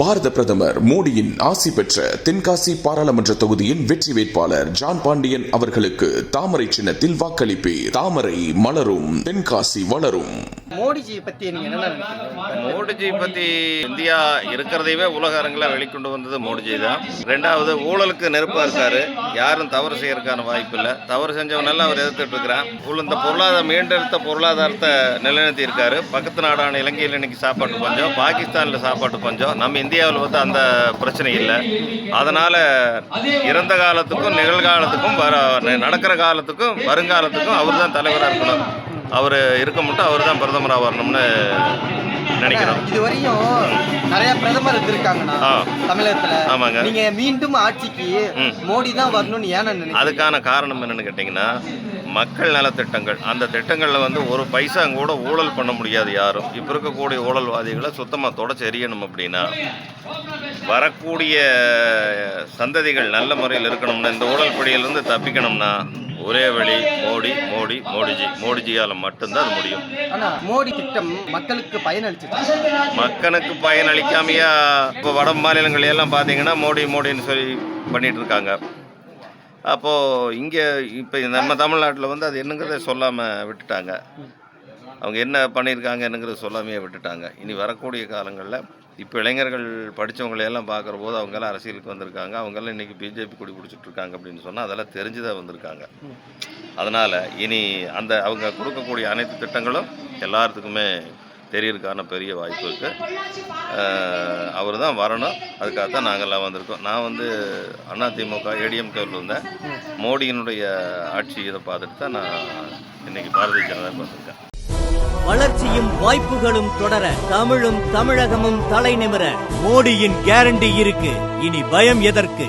பாரத பிரதமர் மோடியின் ஆசி பெற்ற தென்காசி பாராளுமன்ற தொகுதியின் வெற்றி வேட்பாளர் ஜான் பாண்டியன் அவர்களுக்கு தாமரை சின்னத்தில் வாக்களிப்பீர். தாமரை மலரும் தென்காசி வளரும். மோடிஜியை பத்தி நீங்க என்ன நினைக்கிறீங்க? மோடிஜி பற்றி இந்தியா இருக்கிறதையவே உலக அரங்கில் வெளிக்கொண்டு வந்தது மோடிஜி தான். ரெண்டாவது ஊழலுக்கு நெருப்பாக இருக்காரு. யாரும் தவறு செய்யறதுக்கான வாய்ப்பு இல்லை. தவறு செஞ்சவனெல்லாம் அவர் எதிர்த்துட்டு இருக்கிறான். இந்த பொருளாதார மீண்டெடுத்த பொருளாதாரத்தை நிலைநிறுத்தி இருக்காரு. பக்கத்து நாடான இலங்கையில் இன்னைக்கு சாப்பாட்டு பஞ்சம் பாகிஸ்தானில் சாப்பாட்டு பஞ்சம். நம்ம இந்தியாவில் வந்து அந்த பிரச்சனை இல்லை அதனால் இறந்த காலத்துக்கும் நிகழ்காலத்துக்கும் வர நடக்கிற காலத்துக்கும் வருங்காலத்துக்கும் அவர் தான் தலைவராக இருக்கணும் அவர் இருக்க மட்டும் அவர் தான் பிரதமராக வரணும்னு நினைக்கிறோம் இது வரையும் நிறைய பிரதமர் இருந்திருக்காங்கண்ணா. தமிழகத்துல ஆமாங்க. நீங்க மீண்டும் ஆட்சிக்கு. மோடி தான் வரணும்னு ஏன் நினைக்கிறீங்க அதுக்கான காரணம் என்னன்னு கேட்டிங்கன்னா மக்கள் நலத்திட்டங்கள். அந்த திட்டங்களில் வந்து ஒரு பைசா கூட ஊழல் பண்ண முடியாது யாரும். இப்போ இருக்கக்கூடிய ஊழல்வாதிகளை சுத்தமாக தொடச்சி எறியணும் அப்படின்னா வரக்கூடிய சந்ததிகள் நல்ல முறையில் இருக்கணும்னா இந்த ஊழல் பிடியிலிருந்து தப்பிக்கணும்னா ஒரே வழி மோடி மோடி மோடிஜி. மோடிஜியால் மட்டும்தான் அது முடியும். மோடி திட்டம் மக்களுக்கு பயனளிச்சிச்சு மக்களுக்கு பயனளிக்காமையா இப்போ வட மாநிலங்கள் எல்லாம் பார்த்தீங்கன்னா மோடி மோடின்னு சொல்லி பண்ணிட்டு இருக்காங்க. அப்போது இங்கே இப்போ நம்ம தமிழ்நாட்டில் வந்து அது என்னங்கிறத சொல்லாமல் விட்டுட்டாங்க. அவங்க என்ன பண்ணியிருக்காங்க என்னங்கிறத சொல்லாமையே விட்டுட்டாங்க. இனி வரக்கூடிய காலங்களில் இப்போ இளைஞர்கள் படித்தவங்களையெல்லாம் பார்க்குற போது அவங்கெல்லாம் அரசியலுக்கு வந்திருக்காங்க. அவங்கெல்லாம் இன்றைக்கி பிஜேபி கொடி பிடிச்சிட்ருக்காங்க அப்படின்னு சொன்னால் அதெல்லாம் தெரிஞ்சுதான் வந்திருக்காங்க. அதனால் இனி அந்த அவங்க கொடுக்கக்கூடிய அனைத்து திட்டங்களும் எல்லாத்துக்குமே தெரியறதுக்கான பெரிய வாய்ப்பு இருக்குது அவர் தான் வரணும். அதுக்காக தான் நாங்கள்லாம் வந்திருக்கோம். நான் வந்து அதிமுக ஏடிஎம்கேவில் இருந்தேன். மோடியினுடைய ஆட்சி இதை பார்த்துட்டு தான் நான் இன்னைக்கு பாரதிய ஜனதா வந்திருக்கேன். வளர்ச்சியும் வாய்ப்புகளும் தொடர தமிழும் தமிழகமும் தலை நிமிர மோடியின் கேரண்டி இருக்கு. இனி பயம் எதற்கு?